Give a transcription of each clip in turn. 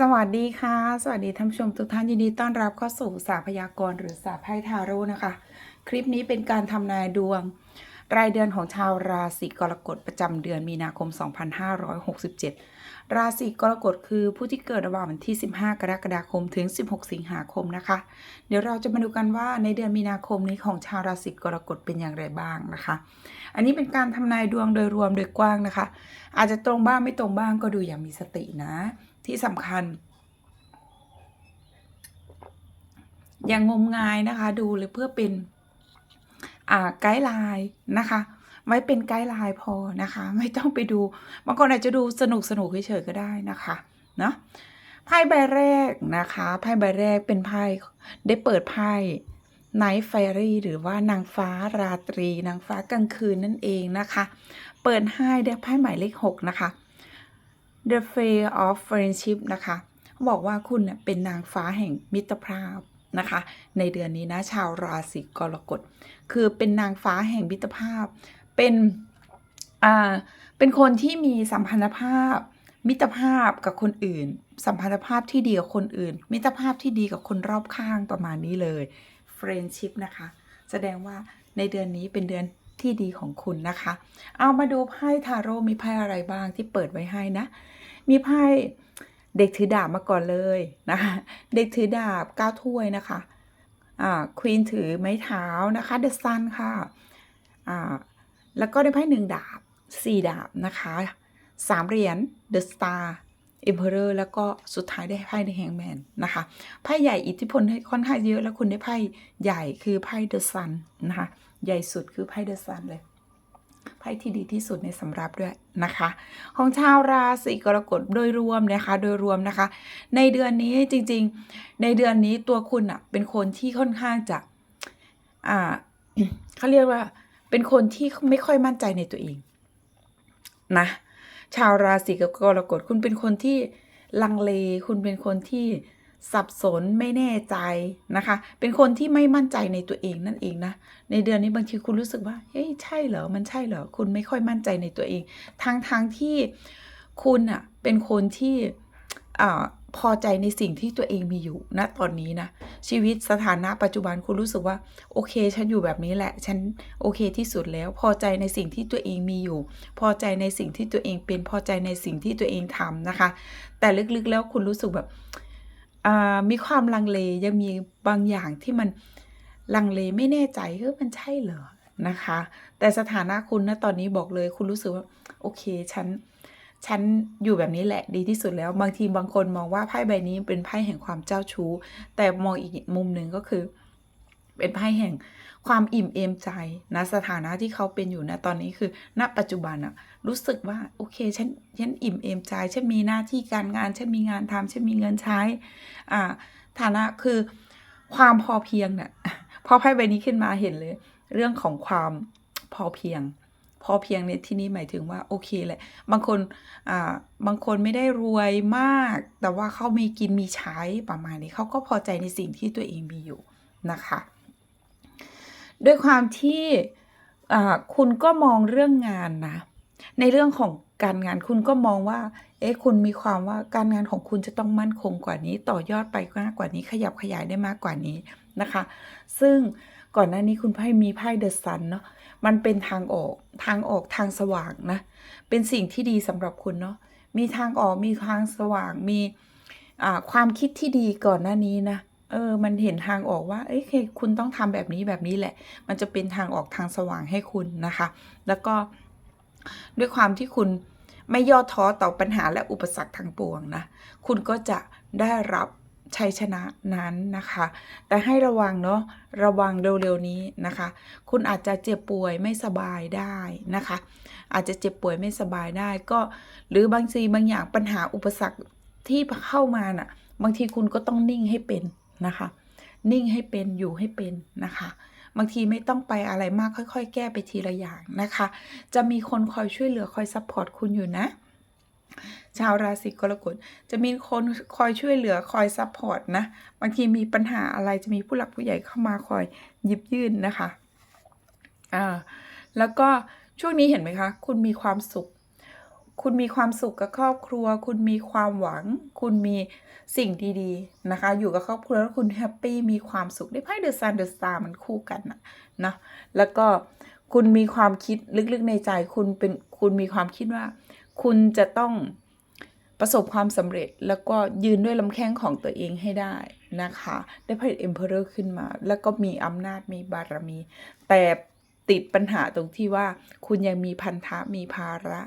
สวัสดีค่ะ สวัสดีท่านผู้ชมทุกท่านยินดีต้อนรับเข้าสู่สาพยากรณ์หรือสาไพ่ทาโร่นะคะ คลิปนี้เป็นการทำนายดวง รายเดือนของชาวราศีกรกฎประจำเดือนมีนาคม 2567 ราศีกรกฎคือผู้ที่เกิดระหว่างวันที่ 15 กรกฎาคมถึง 16 สิงหาคมนะคะ เดี๋ยวเราจะมาดูกันว่าในเดือนมีนาคมนี้ของชาวราศีกรกฎเป็นอย่างไรบ้างนะคะ อันนี้เป็นการทำนายดวงโดยรวมโดยกว้างนะคะ อาจจะตรงบ้างไม่ตรงบ้างก็ดูอย่างมีสตินะ ที่สำคัญ อย่างงมงายนะคะ ดูเลยเพื่อเป็นไกด์ไลน์นะคะ ไว้เป็นไกด์ไลน์พอนะคะ ไม่ต้องไปดูบางคนอาจจะดูสนุกสนุกเฉยๆก็ได้นะคะเนาะไพ่ใบแรกนะคะไพ่ใบแรกเป็นไพ่ได้เปิดไพ่ Night Fairy หรือว่านางฟ้าราตรี นางฟ้ากลางคืนนั่นเองนะคะ เปิดให้ได้ไพ่หมายเลข6นะคะ The Fair of Friendship นะคะบอกว่าคุณเนี่ยเป็นนางฟ้าแห่งมิตรภาพนะคะ ในเดือนนี้นะชาวราศีกรกฎ คือเป็นนางฟ้าแห่งมิตรภาพ เป็นอ่าเป็นคนที่มีสัมพันธภาพ มิตรภาพกับคนอื่น สัมพันธภาพที่ดีกับคนอื่น มิตรภาพที่ดีกับคนรอบข้างประมาณนี้เลย friendship นะคะ แสดงว่าในเดือนนี้เป็นเดือนที่ดีของคุณนะคะ เอามาดูไพ่ทาโร่มีไพ่อะไรบ้างที่เปิดไว้ให้นะ มีไพ่เด็กถือดาบมาก่อนเลยนะคะเด็กถือดาบเก้าถ้วยนะคะอ่าควีนถือไม้เท้านะคะเดอะซันค่ะอ่าแล้วก็ได้ไพ่หนึ่งดาบสี่ดาบนะคะสามเหรียญเดอะสตาร์เอ็มเพอเรอร์แล้วก็สุดท้ายได้ไพ่ในแฮงแมนนะคะไพ่ใหญ่อิทธิพลค่อนข้างเยอะแล้วคุณได้ไพ่ใหญ่คือไพ่เดอะซันนะคะใหญ่สุดคือไพ่เดอะซันเลย พ่ที่ดีที่สุดในสำรับด้วยนะคะ ของชาวราศีกรกฎโดยรวมนะคะ โดยรวมนะคะ ในเดือนนี้จริงๆ ในเดือนนี้ตัวคุณอะเป็นคนที่ค่อนข้างจะอ่าเขาเรียกว่า เป็นคนที่ไม่ค่อยมั่นใจในตัวเองนะชาวราศีกรกฎคุณเป็นคนที่ลังเล คุณเป็นคนที่ สับสนไม่แน่ใจนะคะ เป็นคนที่ไม่มั่นใจในตัวเองนั่นเองนะ ในเดือนนี้บางทีคุณรู้สึกว่าเฮ้ยใช่เหรอมันใช่เหรอคุณไม่ค่อยมั่นใจในตัวเอง ทั้งทางที่คุณอะเป็นคนที่อ่าพอใจในสิ่งที่ตัวเองมีอยู่ณตอนนี้นะชีวิตสถานะปัจจุบันคุณรู้สึกว่า โอเค ฉันอยู่แบบนี้แหละ ฉันโอเคที่สุดแล้ว พอใจในสิ่งที่ตัวเองมีอยู่ พอใจในสิ่งที่ตัวเองเป็นพอใจในสิ่งที่ตัวเองทำนะคะ แต่ลึกๆแล้วคุณรู้สึกแบบ มีความลังเลยังมีบางอย่างที่มันลังเลไม่แน่ใจเฮ้ยมันใช่เหรอนะคะ แต่สถานะคุณนะตอนนี้บอกเลย คุณรู้สึกว่าโอเคฉันฉันอยู่แบบนี้แหละดีที่สุดแล้ว บางทีบางคนมองว่าไพ่ใบนี้เป็นไพ่แห่งความเจ้าชู้ แต่มองอีกมุมหนึ่งก็คือ เป็นไพ่แห่ง ความอิ่มเอมใจนะสถานะที่เขาเป็นอยู่นะตอนนี้คือ ณปัจจุบันอะรู้สึกว่าโอเคฉันฉันอิ่มเอมใจฉันมีหน้าที่การงานฉันมีงานทำฉันมีเงินใช้อ่าฐานะคือความพอเพียงเนี่ยพอไพ่ใบนี้ขึ้นมาเห็นเลย เรื่องของความพอเพียง พอเพียงในที่นี้หมายถึงว่าโอเคแหละ บางคนอ่าบางคนไม่ได้รวยมาก แต่ว่าเขามีกินมีใช้ประมาณนี้เขาก็พอใจในสิ่งที่ตัวเองมีอยู่นะคะ ด้วยความที่คุณก็มองเรื่องงานนะ ในเรื่องของการงานคุณก็มองว่า เอ๊ะคุณมีความว่าการงานของคุณจะต้องมั่นคงกว่านี้ ต่อยอดไปมากกว่านี้ ขยับขยายได้มากกว่านี้นะคะ ซึ่งก่อนหน้านี้คุณไพ่มีไพ่เดอะซันเนาะมันเป็นทางออกทางออกทางสว่างนะ เป็นสิ่งที่ดีสำหรับคุณเนาะมีทางออกมีทางสว่างมีความคิดที่ดีก่อนหน้านี้นะ เออ มันเห็นทางออกว่า เอ้ยคุณต้องทำแบบนี้แบบนี้แหละ มันจะเป็นทางออกทางสว่างให้คุณนะคะ แล้วก็ด้วยความที่คุณไม่ย่อท้อต่อปัญหาและอุปสรรคทางปวงนะ คุณก็จะได้รับชัยชนะนั้นนะคะ แต่ให้ระวังเนาะ ระวังเร็วๆนี้นะคะ คุณอาจจะเจ็บป่วยไม่สบายได้นะคะ อาจจะเจ็บป่วยไม่สบายได้ก็ หรือบางทีบางอย่างปัญหาอุปสรรคที่เข้ามาน่ะ บางทีคุณก็ต้องนิ่งให้เป็น นะคะ นิ่งให้เป็นอยู่ให้เป็นนะคะ บางทีไม่ต้องไปอะไรมากค่อย ๆ แก้ไปทีละอย่างนะคะ จะมีคนคอยช่วยเหลือคอยซัพพอร์ตคุณอยู่นะชาวราศีกรกฎจะมีคนคอยช่วยเหลือคอยซัพพอร์ตนะ บางทีมีปัญหาอะไรจะมีผู้หลักผู้ใหญ่เข้ามาคอยหยิบยื่นนะคะอ่าแล้วก็ช่วงนี้เห็นไหมคะ คุณมีความสุข คุณมีความสุขกับครอบครัว คุณมีความหวัง คุณมีสิ่งดีๆนะคะ อยู่กับครอบครัวแล้วคุณแฮปปี้มีความสุขได้ไพ่เดอะซันเดอะสตาร์มันคู่กันนะนะแล้วก็คุณมีความคิดลึกๆในใจ คุณเป็นคุณมีความคิดว่า คุณจะต้องประสบความสำเร็จแล้วก็ยืนด้วยลำแข้งของตัวเองให้ได้นะคะ ได้ไพ่เอ็มเพอเรอร์ขึ้นมา แล้วก็มีอำนาจมีบารมี แต่ติดปัญหาตรงที่ว่าคุณยังมีพันธะมีภาระ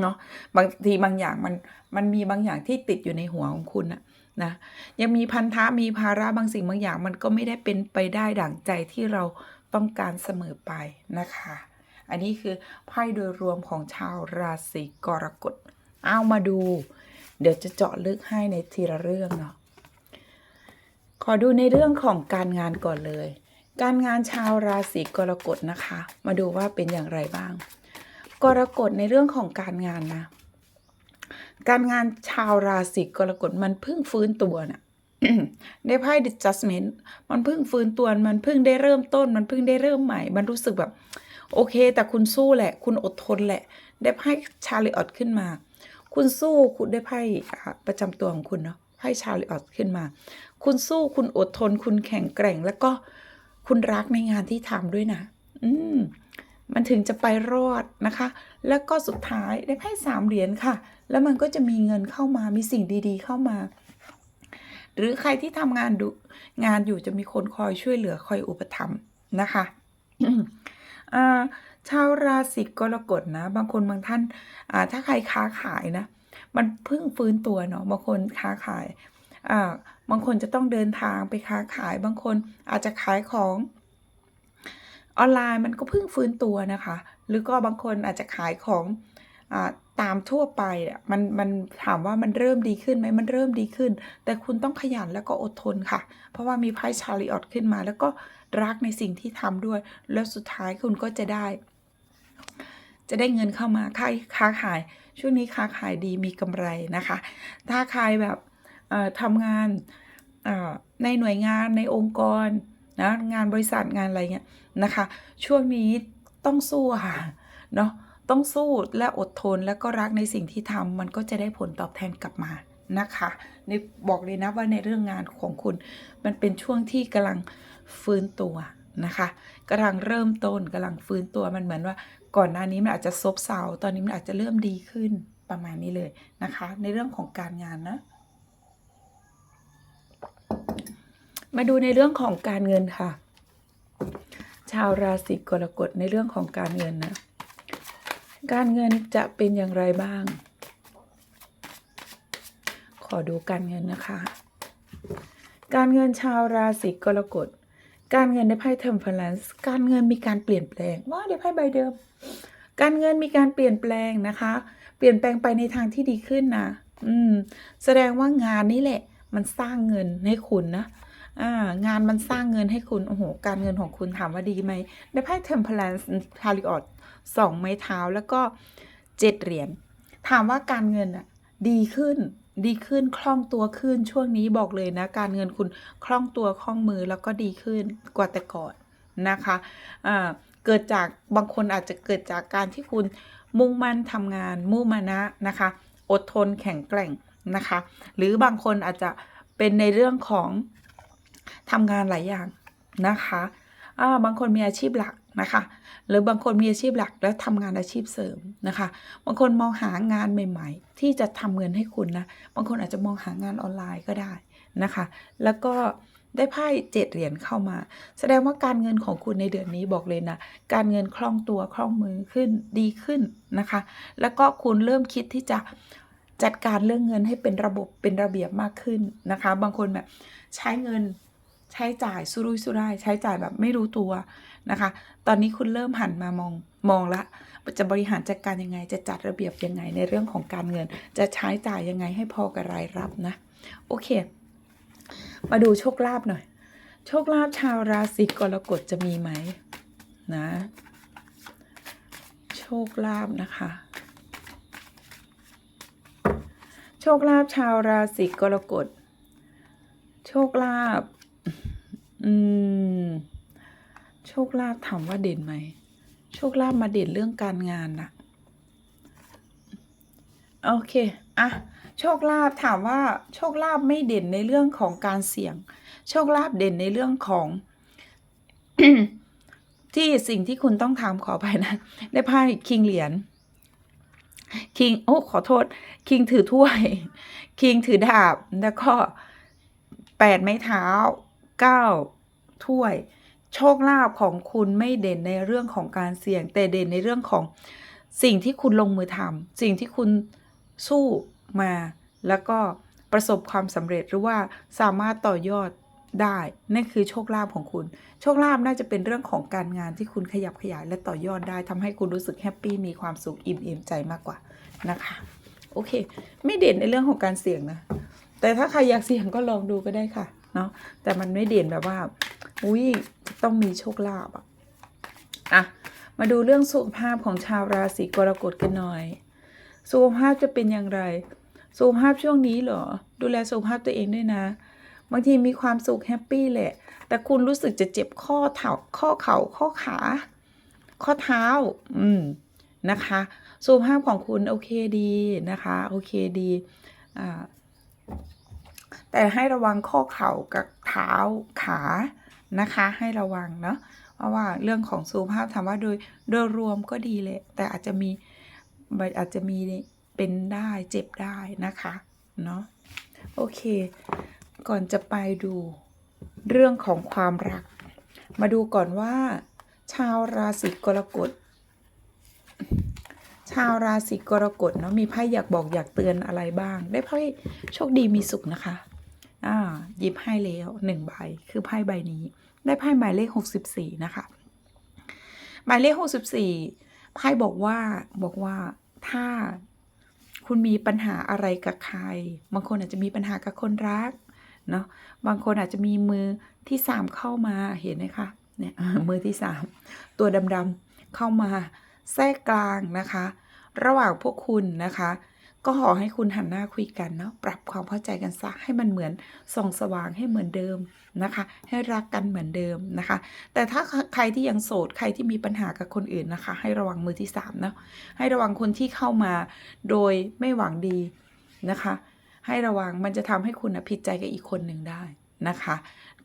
เนาะบางทีบางอย่างมันมันมีบางอย่างที่ติดอยู่ในหัวของคุณนะนะยังมีพันธะมีภาระบางสิ่งบางอย่างมันก็ไม่ได้เป็นไปได้ดั่งใจที่เราต้องการเสมอไปนะคะ อันนี้คือไพ่โดยรวมของชาวราศีกรกฎเอามาดู เดี๋ยวจะเจาะลึกให้ในทีละเรื่องเนาะขอดูในเรื่องของการงานก่อนเลย การงานชาวราศีกรกฎนะคะ มาดูว่าเป็นอย่างไรบ้าง กรกฎในเรื่องของการงานนะ การงานชาวราศีกรกฎมันเพิ่งฟื้นตัวน่ะได้ไพ่ adjustment มันเพิ่งฟื้นตัว มันเพิ่งได้เริ่มต้น มันเพิ่งได้เริ่มใหม่ มันรู้สึกแบบ โอเค แต่คุณสู้แหละ คุณอดทนแหละ ได้ไพ่ชาลิออตขึ้นมา คุณสู้คุณได้ไพ่ประจำตัวของคุณเนาะ ไพ่ชาลิออตขึ้นมา คุณสู้ คุณอดทน คุณแข็งแกร่ง แล้วก็คุณรักในงานที่ทำด้วยนะ อืม มันถึงจะไปรอดนะคะ แล้วก็สุดท้ายได้ไพ่สามเหรียญค่ะ แล้วมันก็จะมีเงินเข้ามามีสิ่งดีๆ เข้ามา หรือใครที่ทำงานดูงานอยู่จะมีคนคอยช่วยเหลือคอยอุปถัมภ์นะคะอ่าชาวราศีกรกฎนะ บางคนบางท่านอ่าถ้าใครค้าขายนะ มันเพิ่งฟื้นตัวเนาะบางคนค้าขายอ่าบางคนจะต้องเดินทางไปค้าขายบางคนอาจจะขายของ ออนไลน์มันก็เพิ่งฟื้นตัวนะคะ หรือก็บางคนอาจจะขายของอตามทั่วไปมันมันถามว่ามันเริ่มดีขึ้นไหมมันเริ่มดีขึ้น แต่คุณต้องขยันแล้วก็อดทนค่ะ เพราะว่ามีไพ่ชาริออตขึ้นมา แล้วก็รักในสิ่งที่ทำด้วย แล้วสุดท้ายคุณก็จะได้ จะได้เงินเข้ามาค้าค้าขาย ช่วงนี้ค้าขายดีมีกำไรนะคะ ถ้าใครแบบทำงานในหน่วยงานในองค์กร นะงานบริษัทงานอะไรเงี้ยนะคะ ช่วงนี้ต้องสู้ค่ะเนาะต้องสู้และอดทนแล้วก็รักในสิ่งที่ทำมันก็จะได้ผลตอบแทนกลับมานะคะในบอกเลยนะว่าในเรื่องงานของคุณ มันเป็นช่วงที่กำลังฟื้นตัวนะคะกำลังเริ่มต้นกำลังฟื้นตัวมันเหมือนว่า ก่อนหน้านี้มันอาจจะซบเซาตอนนี้มันอาจจะเริ่มดีขึ้นประมาณนี้เลยนะคะ ในเรื่องของการงานนะ มาดูในเรื่องของการเงินค่ะ ชาวราศีกรกฎในเรื่องของการเงินนะ การเงินจะเป็นอย่างไรบ้าง ขอดูการเงินนะคะ การเงินชาวราศีกรกฎ การเงินในไพ่เทมเพลนซ์การเงินมีการเปลี่ยนแปลงว่าในไพ่ใบเดิม การเงินมีการเปลี่ยนแปลงนะคะ เปลี่ยนแปลงไปในทางที่ดีขึ้นนะอืม แสดงว่างานนี้แหละ มันสร้างเงินให้คุณนะ งานมันสร้างเงินให้คุณโอ้โหการเงินของคุณถามว่าดีไหมในไพ่เทมเพลนซ์ทาริออตสองไม้เท้าแล้วก็เจ็ดเหรียญถามว่าการเงินอะดีขึ้นดีขึ้นคล่องตัวขึ้นช่วงนี้บอกเลยนะ การเงินคุณคล่องตัวคล่องมือแล้วก็ดีขึ้นกว่าแต่ก่อนนะคะอ่าเกิดจากบางคนอาจจะเกิดจากการที่คุณมุ่งมั่นทำงานมุ่งมานะนะคะ อดทนแข็งแกร่งนะคะ หรือบางคนอาจจะเป็นในเรื่องของ ทำงานหลายอย่างนะคะอ่าบางคนมีอาชีพหลักนะคะ หรือบางคนมีอาชีพหลักแล้วทำงานอาชีพเสริมนะคะ บางคนมองหางานใหม่ ๆ ที่จะทำเงินให้คุณนะ บางคนอาจจะมองหางานออนไลน์ก็ได้นะคะ แล้วก็ได้ไพ่เจ็ดเหรียญเข้ามา แสดงว่าการเงินของคุณในเดือนนี้บอกเลยนะ การเงินคล่องตัวคล่องมือขึ้นดีขึ้นนะคะ แล้วก็คุณเริ่มคิดที่จะจัดการเรื่องเงินให้เป็นระบบเป็นระเบียบมากขึ้นนะคะ บางคนแบบใช้เงิน ใช้จ่ายสุรุ่ยสุร่ายใช้จ่ายแบบไม่รู้ตัวนะคะ ตอนนี้คุณเริ่มหันมามองมองละจะบริหารจัดการยังไง จะจัดระเบียบยังไงในเรื่องของการเงิน จะใช้จ่ายยังไงให้พอกับรายรับนะ โอเค มาดูโชคลาภหน่อย โชคลาภชาวราศีกรกฎจะมีไหมนะ โชคลาภนะคะ โชคลาภชาวราศีกรกฎ โชคลาภ อืม โชคลาภถามว่าเด่นไหม โชคลาภมาเด่นเรื่องการงานนะโอเค อะ โชคลาภถามว่า โชคลาภไม่เด่นในเรื่องของการเสี่ยง โชคลาภเด่นในเรื่องของ ที่สิ่งที่คุณต้องทำขอไปนะได้ไพ่คิงเหรียญคิงโอ้ขอโทษ คิงถือถ้วย คิงถือดาบ แล้วก็แปดไม้เท้า เก้าถ้วย โชคลาภของคุณไม่เด่นในเรื่องของการเสี่ยง แต่เด่นในเรื่องของสิ่งที่คุณลงมือทำสิ่งที่คุณสู้มา แล้วก็ประสบความสำเร็จหรือว่าสามารถต่อยอดได้นั่นคือโชคลาภของคุณ โชคลาภน่าจะเป็นเรื่องของการงานที่คุณขยับขยายและต่อยอดได้ทำให้คุณรู้สึกแฮปปี้มีความสุขอิ่มเอมใจมากกว่านะคะ โอเค ไม่เด่นในเรื่องของการเสี่ยงนะ แต่ถ้าใครอยากเสี่ยงก็ลองดูก็ได้ค่ะ เนาะแต่มันไม่เด่นแบบว่า อุ้ยต้องมีโชคลาภอะอะมาดูเรื่องสุขภาพของชาวราศีกรกฎกันหน่อย สุขภาพจะเป็นอย่างไร สุขภาพช่วงนี้เหรอ ดูแลสุขภาพตัวเองด้วยนะ บางทีมีความสุขแฮปปี้แหละ แต่คุณรู้สึกจะเจ็บข้อเท้าข้อเข่าข้อขา ข้อเท้า อืม นะคะ สุขภาพของคุณโอเคดีนะคะ โอเคดี อ่า แต่ให้ระวังข้อเข่ากับเท้าขานะคะ ให้ระวังเนาะเพราะว่าเรื่องของสุขภาพถามว่าโดยโดยรวมก็ดีเลย แต่อาจจะมีอาจจะมีเป็นได้เจ็บได้นะคะเนาะโอเค ก่อนจะไปดูเรื่องของความรัก มาดูก่อนว่า ชาวราศีกรกฎชาวราศีกรกฎเนาะมีไพ่อยากบอกอยากเตือนอะไรบ้าง ได้ไพ่โชคดีมีสุขนะคะ อ่าหยิบให้แล้วหนึ่งใบ คือไพ่ใบนี้ ได้ไพ่หมายเลขหกสิบสี่นะคะหมายเลขหกสิบสี่ไพ่บอกว่าบอกว่าถ้าคุณมีปัญหาอะไรกับใคร บางคนอาจจะมีปัญหากับคนรักเนาะบางคนอาจจะมีมือที่สามเข้ามาเห็นไหมคะเนี่ยมือที่สามตัวดำๆเข้ามาแทรกกลางนะคะ ระหว่างพวกคุณนะคะ ก็ขอให้คุณหันหน้าคุยกันเนาะปรับความเข้าใจกันซะให้มันเหมือนส่องสว่างให้เหมือนเดิมนะคะ ให้รักกันเหมือนเดิมนะคะ แต่ถ้าใครที่ยังโสดใครที่มีปัญหากับคนอื่นนะคะ ให้ระวังมือที่สามเนาะให้ระวังคนที่เข้ามาโดยไม่หวังดีนะคะ ให้ระวังมันจะทำให้คุณนะผิดใจกับอีกคนหนึ่งได้นะคะ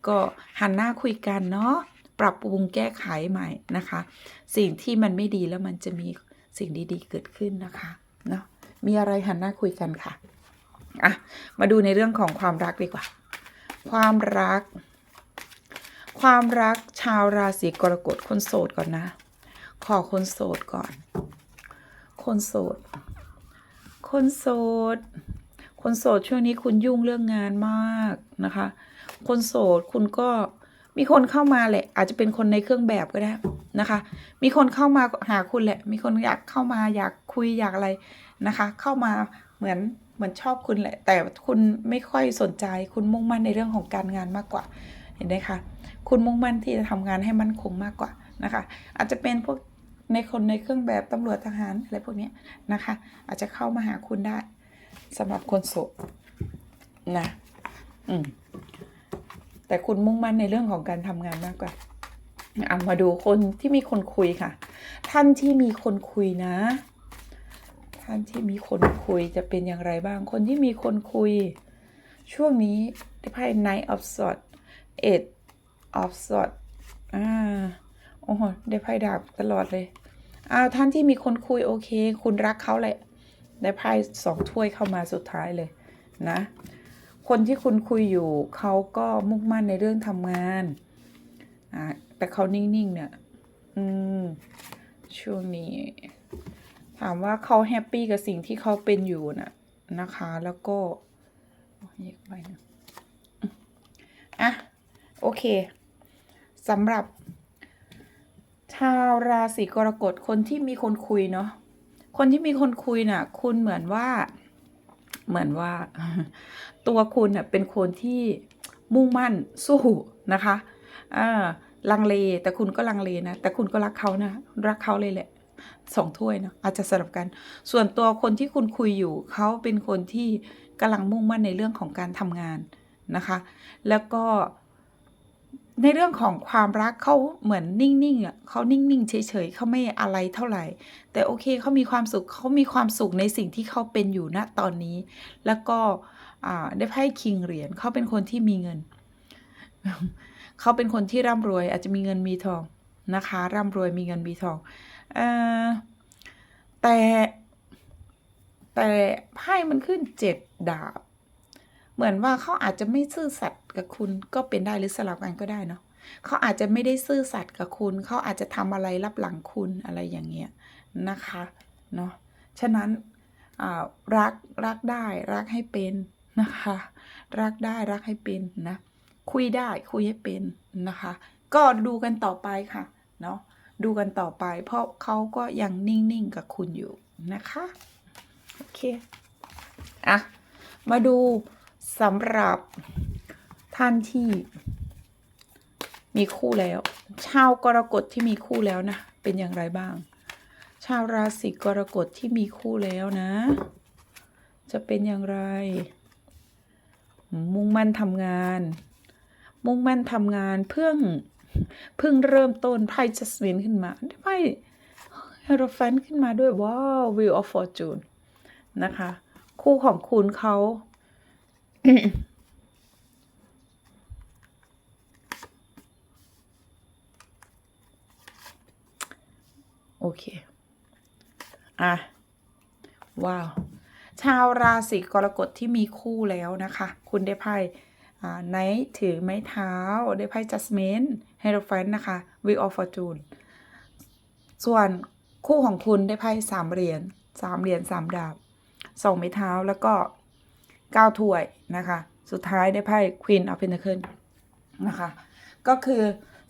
ก็หันหน้าคุยกันเนาะปรับปรุงแก้ไขใหม่นะคะ สิ่งที่มันไม่ดีแล้วมันจะมีสิ่งดีๆเกิดขึ้นนะคะเนาะ มีอะไรหันหน้าคุยกันค่ะอะมาดูในเรื่องของความรักดีกว่า ความรัก ความรักชาวราศีกรกฎคนโสดก่อนนะ ขอคนโสดก่อน คนโสด คนโสด คนโสดช่วงนี้คุณยุ่งเรื่องงานมากนะคะ คนโสดคุณก็มีคนเข้ามาแหละ อาจจะเป็นคนในเครื่องแบบก็ได้นะคะ มีคนเข้ามาหาคุณแหละ มีคนอยากเข้ามาอยากคุยอยากอะไร นะคะ เข้ามาเหมือนเหมือนชอบคุณแหละ แต่คุณไม่ค่อยสนใจคุณมุ่งมั่นในเรื่องของการงานมากกว่า เห็นไหมคะ คุณมุ่งมั่นที่จะทำงานให้มั่นคงมากกว่านะคะ อาจจะเป็นพวกในคนในเครื่องแบบตำรวจทหารอะไรพวกนี้นะคะ อาจจะเข้ามาหาคุณได้สำหรับคนโสดนะอืมแต่คุณมุ่งมั่นในเรื่องของการทำงานมากกว่าเอามาดูคนที่มีคนคุยค่ะ ท่านที่มีคนคุยนะ ท่านที่มีคนคุยจะเป็นอย่างไรบ้าง คนที่มีคนคุย ช่วงนี้ได้ไพ่ Night of Swords Eight of Swords อ่าโอ้โหได้ไพ่ดาบตลอดเลยอ้าวท่านที่มีคนคุยโอเค คุณรักเขาแหละ ได้ไพ่สองถ้วยเข้ามาสุดท้ายเลยนะ คนที่คุณคุยอยู่เขาก็มุ่งมั่นในเรื่องทำงานอ่าแต่เขานิ่งๆเนี่ย อืม ช่วงนี้ ถามว่าเขาแฮปปี้กับสิ่งที่เขาเป็นอยู่น่ะนะคะ แล้วก็โอ้ยอีกใบหนึ่งอะ โอเคสำหรับ ชาวราศีกรกฎคนที่มีคนคุยเนาะคนที่มีคนคุยน่ะ คุณเหมือนว่า เหมือนว่า ตัวคุณเน่ะเป็นคนที่มุ่งมั่นสู้นะคะอ่าลังเลแต่คุณก็ลังเลนะ แต่คุณก็รักเขานะ รักเขาเลยแหละ สองถ้วยเนาะอาจจะสลับกัน ส่วนตัวคนที่คุณคุยอยู่เขาเป็นคนที่กำลังมุ่งมั่นในเรื่องของการทำงานนะคะ แล้วก็ในเรื่องของความรักเขาเหมือนนิ่งๆอะเขานิ่งๆเฉยๆเขาไม่อะไรเท่าไหร่ แต่โอเคเขามีความสุขเขามีความสุขในสิ่งที่เขาเป็นอยู่ณตอนนี้ แล้วก็ได้ไพ่คิงเหรียญเขาเป็นคนที่มีเงินเขาเป็นคนที่ร่ำรวย อาจจะมีเงินมีทองนะคะ ร่ำรวยมีเงินมีทอง แต่แต่ไพ่มันขึ้นเจ็ดดาบ เหมือนว่าเขาอาจจะไม่ซื่อสัตย์กับคุณก็เป็นได้หรือสลับกันก็ได้เนาะเขาอาจจะไม่ได้ซื่อสัตย์กับคุณ เขาอาจจะทำอะไรรับหลังคุณอะไรอย่างเงี้ยนะคะเนาะฉะนั้นรักรักได้รักให้เป็นนะคะ รักได้รักให้เป็นนะคุยได้คุยให้เป็นนะคะ ก็ดูกันต่อไปค่ะเนาะ ดูกันต่อไป เพราะเขาก็ยังนิ่ง ๆ กับคุณอยู่นะคะ โอเค อะ มาดูสำหรับท่านที่มีคู่แล้ว ชาวกรกฎที่มีคู่แล้วนะ เป็นอย่างไรบ้าง ชาวราศีกรกฎที่มีคู่แล้วนะ จะเป็นอย่างไร มุ่งมั่นทำงาน มุ่งมั่นทำงานเพื่อ เพิ่งเริ่มต้นไพ่จัสมินขึ้นมาไพ่เฮโรแฟนขึ้นมาด้วยว้าว Wheel of Fortune นะคะ คู่ของคุณเขาโอเค อะ ว้าว ชาวราศีกรกฎที่มีคู่แล้วนะคะ คุณได้ไพ่ ไนท์ถือไม้เท้าได้ไพ่จัสเมนเฮโรแฟนนะคะ Wheel of Fortune ส่วนคู่ของคุณได้ไพ่สามเหรียญสามเหรียญสามดาบสองไม้เท้าแล้วก็เก้าถ้วยนะคะ สุดท้ายได้ไพ่ Queen of Pentacles นะคะ ก็คือ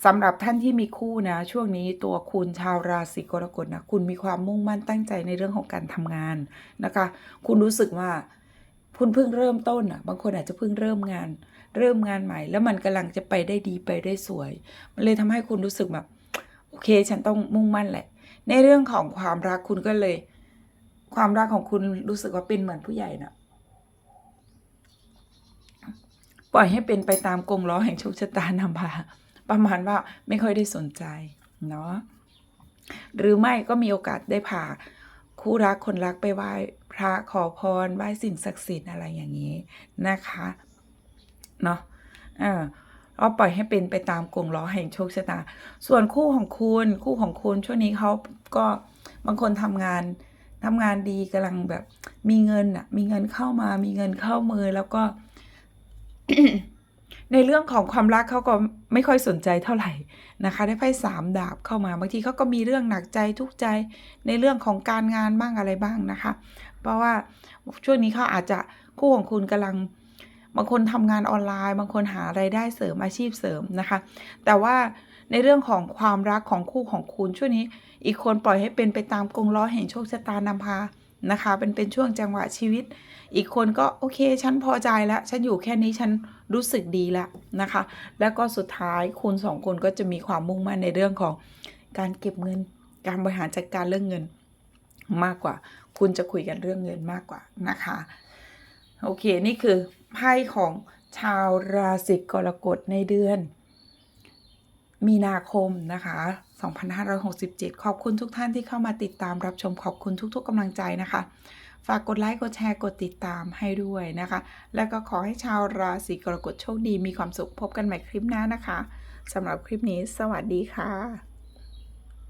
สำหรับท่านที่มีคู่นะ ช่วงนี้ตัวคุณชาวราศีกรกฎนะ คุณมีความมุ่งมั่นตั้งใจในเรื่องของการทำงานนะคะ คุณรู้สึกว่าคุณเพิ่งเริ่มต้นอะ บางคนอาจจะเพิ่งเริ่มงาน เริ่มงานใหม่ แล้วมันกำลังจะไปได้ดีไปได้สวย มันเลยทำให้คุณรู้สึกแบบโอเค ฉันต้องมุ่งมั่นแหละ ในเรื่องของความรักคุณก็เลย ความรักของคุณรู้สึกว่าเป็นเหมือนผู้ใหญ่นะปล่อยให้เป็นไปตามกงล้อแห่งโชคชะตานำพาประมาณว่าไม่ค่อยได้สนใจเนาะหรือไม่ก็มีโอกาสได้พาคู่รักคนรักไปไหว้พระขอพรไหว้สิ่งศักดิ์สิทธิ์อะไรอย่างนี้นะคะ เนาะอ่าก็ปล่อยให้เป็นไปตามกงล้อแห่งโชคชะตา ส่วนคู่ของคุณคู่ของคุณช่วงนี้เขาก็บางคนทำงานทำงานดีกำลังแบบมีเงินอะมีเงินเข้ามา มีเงินเข้ามือแล้วก็ ในเรื่องของความรักเขาก็ไม่ค่อยสนใจเท่าไหร่นะคะ ได้ไพ่สามดาบเข้ามาบางทีเขาก็มีเรื่องหนักใจทุกใจในเรื่องของการงานบ้างอะไรบ้างนะคะ เพราะว่าช่วงนี้เขาอาจจะคู่ของคุณกำลัง บางคนทำงานออนไลน์ บางคนหาไรายได้เสริมอาชีพเสริมนะคะ แต่ว่าในเรื่องของความรักของคู่ของคุณช่วงนี้ อีกคนปล่อยให้เป็นไปตามกงล้อแห่งโชคชะตานำพานะคะเป็นเป็นช่วงจังหวะชีวิต อีกคนก็โอเค ฉันพอใจแล้ว ฉันอยู่แค่นี้ฉันรู้สึกดีแล้วนะคะ แล้วก็สุดท้ายคุณสองคนก็จะมีความมุ่งมั่นในเรื่องของการเก็บเงิน การบริหารจัดการเรื่องเงินมากกว่า คุณจะคุยกันเรื่องเงินมากกว่านะคะ โอเค นี่คือไพ่ของชาวราศีกรกฎในเดือน มีนาคมนะคะ 2567 ขอบคุณทุกท่านที่เข้ามาติดตามรับชมขอบคุณทุก ๆกำลังใจนะคะ ฝากกดไลค์กดแชร์กดติดตามให้ด้วยนะคะ แล้วก็ขอให้ชาวราศีกรกฎโชคดีมีความสุขพบกันใหม่คลิปหน้านะคะสำหรับคลิปนี้ สวัสดีค่ะ